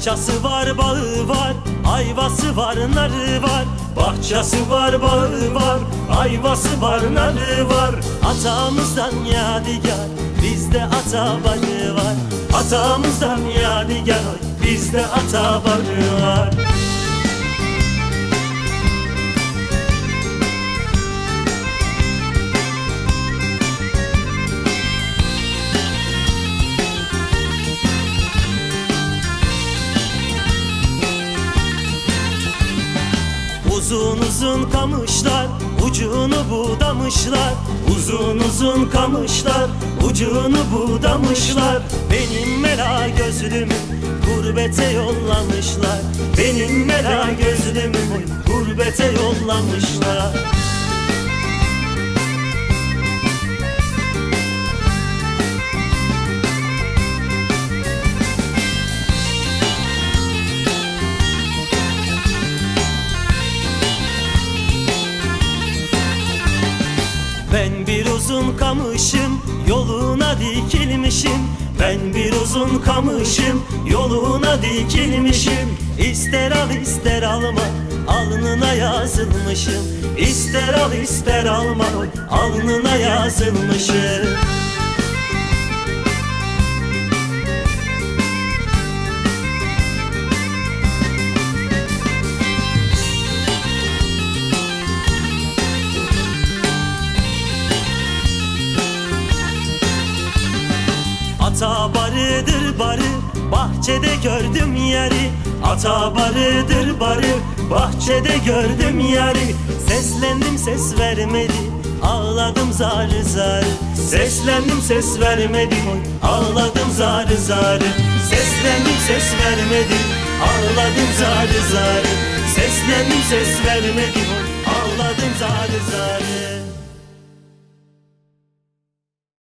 Bahçesi var, bağı var, ayvası var, narı var. Bahçesi var, bağı var, ayvası var, narı var. Atamızdan yadigar, bizde ata barı var. Atamızdan yadigar, bizde ata barı var. Uzun uzun kamışlar ucunu budamışlar. Uzun uzun kamışlar ucunu budamışlar. Benim mela gözlümü gurbete yollamışlar. Benim mela gözlümü gurbete yollamışlar Ben bir uzun kamışım yoluna dikilmişim. Ben bir uzun kamışım yoluna dikilmişim. İster al ister alma alnına yazılmışım. İster al ister alma alnına yazılmışım Ata barıdır barı bahçede gördüm yeri. Ata barıdır barı bahçede gördüm yeri. Seslendim ses vermedi ağladım zar zar. Seslendim ses vermedi ağladım zar zar. Seslendim ses vermedi ağladım zar zar. Seslendim ses vermedi